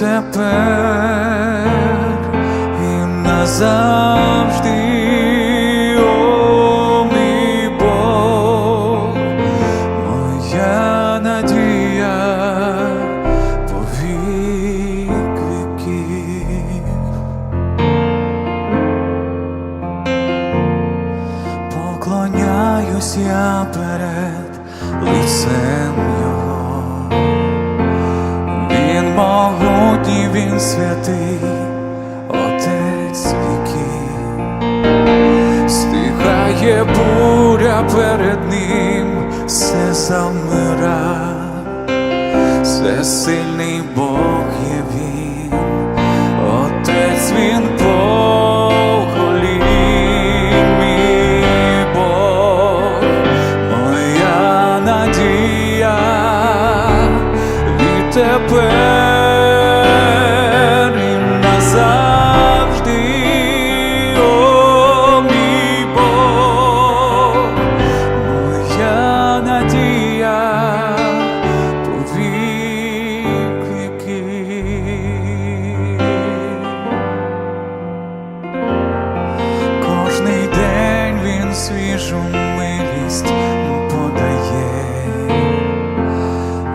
тепер і назавжди, о моя надія віків. Поклоняюсь я перед лицем Його. Він святий, Отець віків, стихає буря перед ним, все замира, все сильний Бог є він, Отець він поколінь, мій Бог, моя надія. Відтепер свіжу милість подає,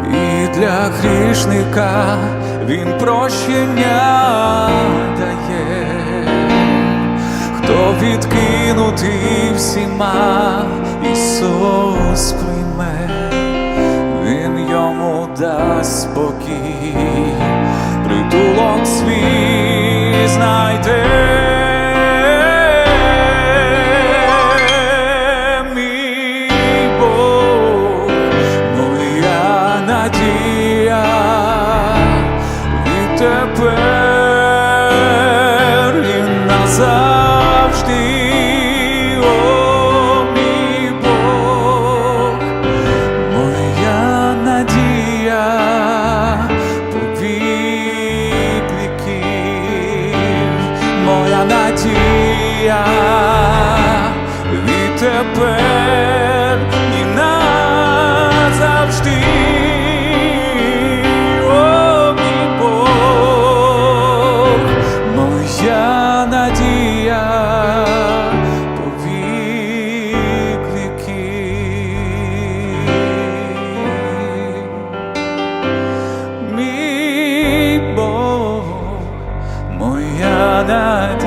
і для грішника він прощення дає, хто відкинутий всіма, Ісус прийме, він йому дасть спокій, притулок свій знайде. Моя надія. Відтепер not